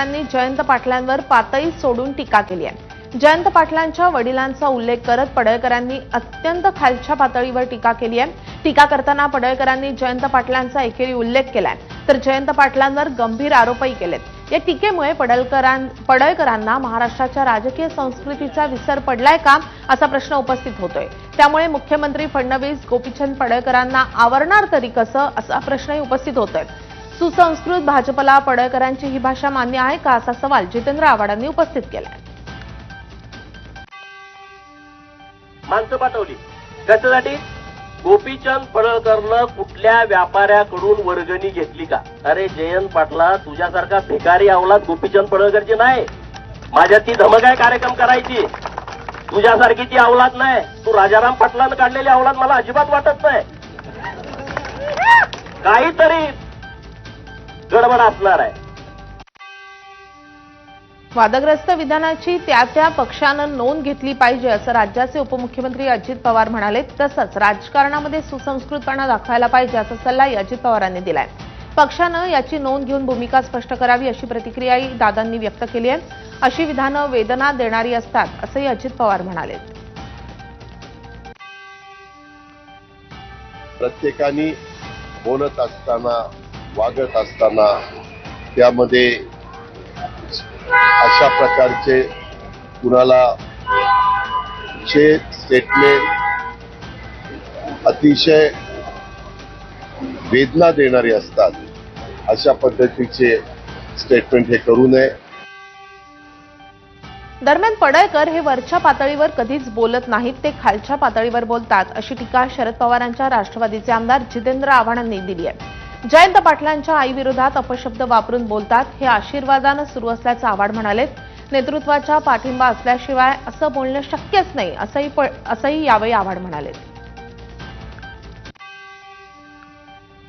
पडळकरांनी जयंत पाटलांवर पातळी सोडून टीका केली आहे. जयंत पाटलांच्या वडिलांचा उल्लेख करत पडळकरांनी अत्यंत खालच्या पातळीवर टीका केली आहे. टीका करताना पडळकरांनी जयंत पाटलांचा एकेरी उल्लेख केलाय. तर जयंत पाटलांवर गंभीर आरोपही केलेत. या टीकेमुळे पडळकरां पडळकरांना महाराष्ट्राच्या राजकीय संस्कृतीचा विसर पडलाय का असा प्रश्न उपस्थित होतोय. त्यामुळे मुख्यमंत्री फडणवीस गोपीचंद पडळकरांना आवरणार तरी कसं असा प्रश्नही उपस्थित होतोय. सुसंस्कृत भाजपला पडळकरांची ही भाषा मान्य आहे का असा सवाल जितेंद्र आव्हाडांनी उपस्थित केलाय. माणसं पाठवली. कशासाठी गोपीचंद पडळकरनं कुठल्या व्यापाऱ्याकडून वर्गणी घेतली का? अरे जयंत पाटला तुझ्यासारखा भिकारी अवलाद गोपीचंद पडळकरची नाही. माझ्या ती धमक आहे कार्यक्रम करायची. तुझ्यासारखी ती अवलाद नाही. तू राजाराम पाटलानं काढलेली अवलाद मला अजिबात वाटत नाही. गडबड असणार आहे. वादग्रस्त विधानाची त्या त्या पक्षानं नोंद घेतली पाहिजे असं राज्याचे उपमुख्यमंत्री अजित पवार म्हणाले. तसंच राजकारणामध्ये सुसंस्कृतपणा दाखवायला पाहिजे असा सल्लाही अजित पवारांनी दिलाय. पक्षानं याची नोंद घेऊन भूमिका स्पष्ट करावी अशी प्रतिक्रियाही दादांनी व्यक्त केली आहे. अशी विधानं वेदना देणारी असतात असंही अजित पवार म्हणाले. प्रत्येकाने बोलत असताना वागत असताना त्यामध्ये अशा प्रकारचे कुणाला चे स्टेटमेंट अतिशय वेदना देणारे असतात अशा पद्धतीचे स्टेटमेंट हे करू नये. दरम्यान पडळकर हे वरच्या पातळीवर कधीच बोलत नाहीत ते खालच्या पातळीवर बोलतात अशी टीका शरद पवारांच्या राष्ट्रवादीचे आमदार जितेंद्र आव्हाडांनी दिली आहे. जयंत पाटलांच्या आईविरोधात अपशब्द वापरून बोलतात. हे आशीर्वादानं सुरू असल्याचं आव्हाड म्हणालेत नेतृत्वाचा पाठिंबा असल्याशिवाय असं बोलणं शक्यच नाही असंही असंही यावेळी आव्हाड म्हणाले.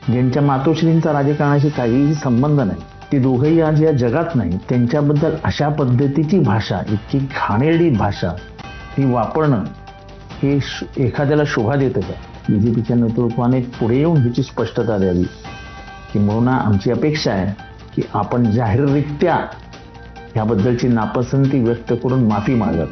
ज्यांच्या मातोश्रींचा राजकारणाशी काहीही संबंध नाही ती दोघंही आज या जगात नाही. त्यांच्याबद्दल अशा पद्धतीची भाषा इतकी घाणेरडी भाषा ही वापरणं हे एखाद्याला शोभा देतं का? बीजेपीच्या नेतृत्वाने पुढे येऊन ह्याची स्पष्टता द्यावी. किंबहुना आमची अपेक्षा आहे की आपण जाहीररित्या ह्याबद्दलची नापसंती व्यक्त करून माफी मागत.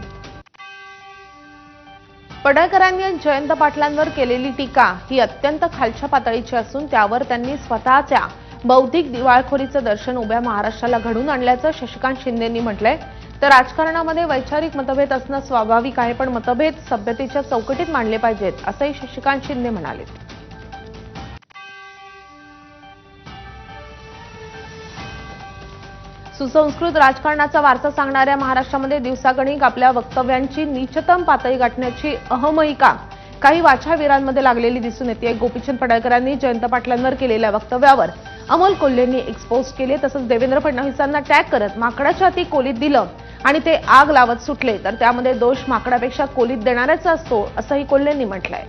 पडळकरांनी जयंत पाटलांवर केलेली टीका ही अत्यंत खालच्या पातळीची असून त्यावर त्यांनी स्वतःच्या बौद्धिक दिवाळखोरीचं दर्शन उभ्या महाराष्ट्राला घडून आणल्याचं शशिकांत शिंदेंनी म्हटलंय. तर राजकारणामध्ये वैचारिक मतभेद असणं स्वाभाविक आहे पण मतभेद सभ्यतेच्या चौकटीत मांडले पाहिजेत असंही शशिकांत शिंदे म्हणाले. सुसंस्कृत राजकारणाचा वारसा सांगणाऱ्या महाराष्ट्रामध्ये दिवसागणिक आपल्या वक्तव्यांची नीचतम पातळी गाठण्याची अहमयिका काही वाछावीरांमध्ये लागलेली दिसून येते. गोपीचंद पडळकरांनी जयंत पाटलांवर केलेल्या वक्तव्यावर अमोल कोल्हेंनी एक्सपोज केले. तसंच देवेंद्र फडणवीसांना टॅग करत माकडाच्या हाती कोलीत दिलं आणि ते आग लावत सुटले. तर त्यामध्ये दोष माकडापेक्षा कोलीत देणाऱ्याचा असतो असंही कोल्हेंनी म्हटलंय.